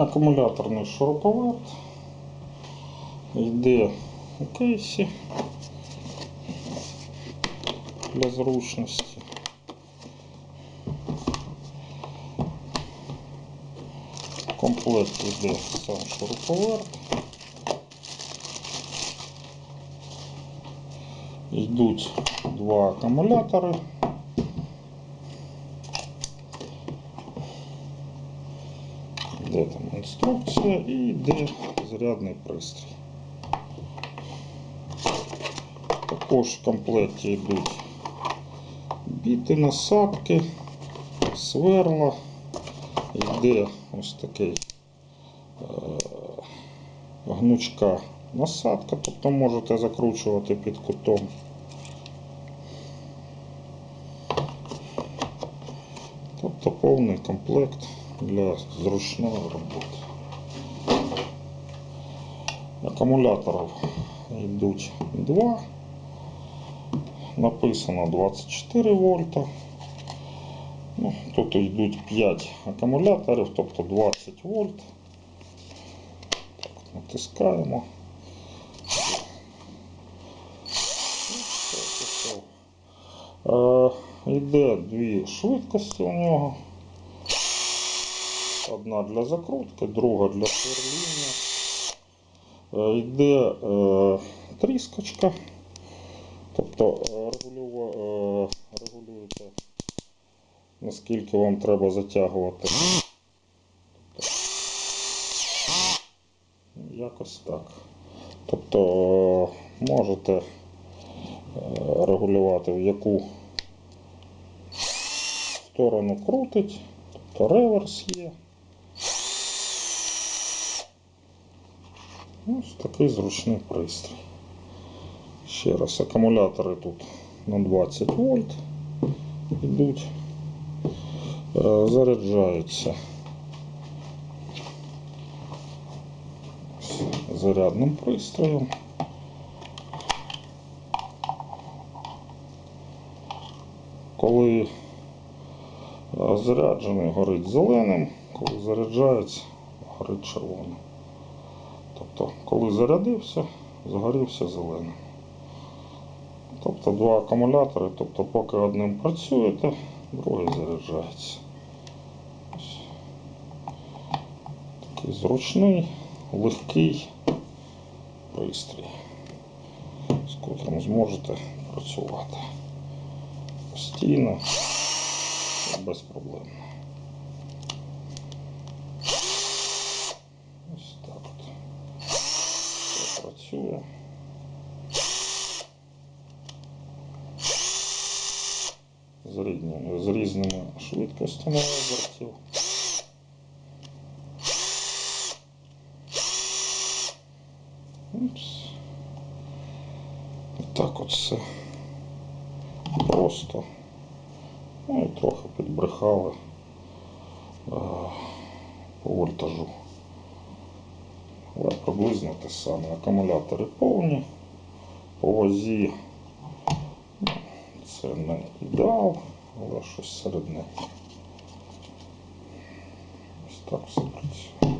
Акумуляторний шуруповерт. Йде у кейсі для зручності. В комплекті йде сам шуруповерт. Йдуть два акумулятори. Де там інструкція і йде зарядний пристрій. Також в комплекті йдуть біти, насадки, сверла, йде ось такий е, гнучка насадка, тобто можете закручувати під кутом. Тобто повний комплект для зручної роботи. Акумуляторів йдуть два. Написано 24 вольта. Ну, тут йдуть 5 акумуляторів, тобто 20 вольт. Так, натискаємо. Е, Йде дві швидкості у нього. Одна для закрутки, друга для сверління. Е, Йде е, тріскочка. Тобто е, е, регулюєте, наскільки вам треба затягувати. Тобто, якось так. Тобто е, можете е, регулювати, в яку сторону крутить, тобто реверс є. Ось такий зручний пристрій. Ще раз, акумулятори тут на 20 вольт йдуть. Е, Заряджаються зарядним пристроєм. Коли е, заряджений горить зеленим, коли заряджається, горить червоним. Тобто, коли зарядився, загорівся зеленим. Тобто два акумулятори, тобто поки одним працюєте, другий заряджається. Такий зручний, легкий пристрій, з котрим зможете працювати постійно без проблем. Ось так от. Все працює. з різними, з різними швидкостями обертів. Упс. Так от все просто. Ну і трохи підбрехали е, по вольтажу. Але приблизно те саме. Акумулятори повні, по вазі це не ідеал, але щось середне. Ось так все працює.